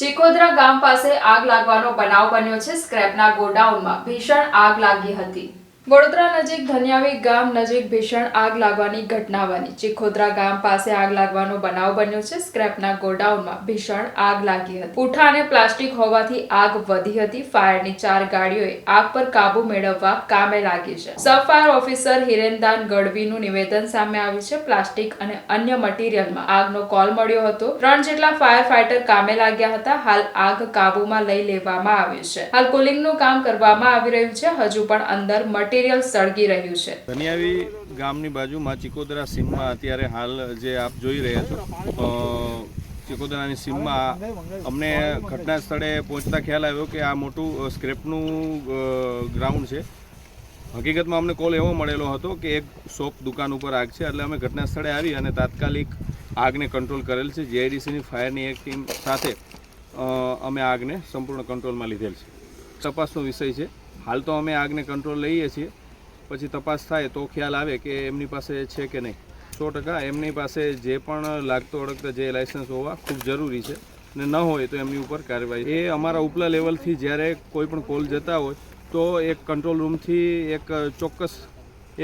ચિખોદરા ગામ પાસે આગ લાગવાનો બનાવ બન્યો છે. સ્ક્રેપના ગોડાઉનમાં ભીષણ આગ લાગી હતી. વડોદરા નજીક ધન્યાવી ગામ નજીક ભીષણ આગ લાગવાની ઘટના બની. ચિખોદરા ગામ પાસે આગ લાગવાનો બનાવ બન્યો છે. સ્ક્રેપના ગોડાઉનમાં ભીષણ આગ લાગી હતી. પૂઠા અને પ્લાસ્ટિક હોવાથી આગ વધી હતી. ફાયરની ચાર ગાડીઓએ આગ પર કાબુ મેળવવા કામે લાગી છે. સબ ફાયર ઓફિસર હિરેનદાન ગઢવીનું નિવેદન સામે આવ્યું છે. પ્લાસ્ટિક અને અન્ય મટીરિયલમાં આગનો કોલ મળ્યો હતો. ત્રણ જેટલા ફાયર ફાઈટર કામે લાગ્યા હતા. હાલ આગ કાબુમાં લઈ લેવામાં આવ્યું છે. હાલ કુલિંગનું કામ કરવામાં આવી રહ્યું છે. હજુ પણ અંદર મટીરીયલ સળગી રહ્યું છે. ધનિયાવી ગામની બાજુમાં ચિકોદરા સીમમાં અત્યારે હાલ જે આપ જોઈ રહ્યા છો ચિકોદરાની સીમમાં અમને ઘટના સ્થળે પહોંચતા ખ્યાલ આવ્યો કે આ મોટું સ્ક્રેપનું ગ્રાઉન્ડ છે. હકીકતમાં અમને કોલ એવો મળેલો હતો કે એક શોપ દુકાન ઉપર આગ છે, એટલે અમે ઘટના સ્થળે આવી અને તાત્કાલિક આગને કંટ્રોલ કરેલ છે. જીઆઈડીસીની ફાયરની એક ટીમ સાથે અમે આગને સંપૂર્ણ કંટ્રોલમાં લીધેલ છે. તપાસનો વિષય છે. હાલ તો અમે આગને કંટ્રોલ લઈએ છીએ. પછી તપાસ થાય તો ખ્યાલ આવે કે એમની પાસે છે કે નહીં. સો ટકા એમની પાસે જે પણ લાગતો અડગતા જે લાઇસન્સ હોવા ખૂબ જરૂરી છે. ને ન હોય તો એમની ઉપર કાર્યવાહી. એ અમારા ઉપલા લેવલથી જ્યારે કોઈ પણ કોલ જતા હોય, તો એક કંટ્રોલ રૂમથી એક ચોક્કસ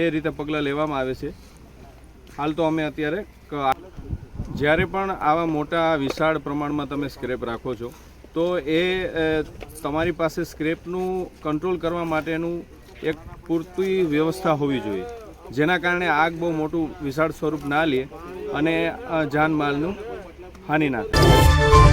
એ રીતે પગલાં લેવામાં આવે છે. હાલ તો અમે અત્યારે જ્યારે પણ આવા મોટા વિશાળ પ્રમાણમાં તમે સ્ક્રેપ રાખો છો તો એ તમારી પાસે સ્ક્રેપનું કંટ્રોલ કરવા માટેનું એક પૂરતી વ્યવસ્થા હોવી જોઈએ. જેના કારણે આગ બહુ મોટું વિશાળ સ્વરૂપ ના લે અને જાનમાલનું હાનિ ના થાય.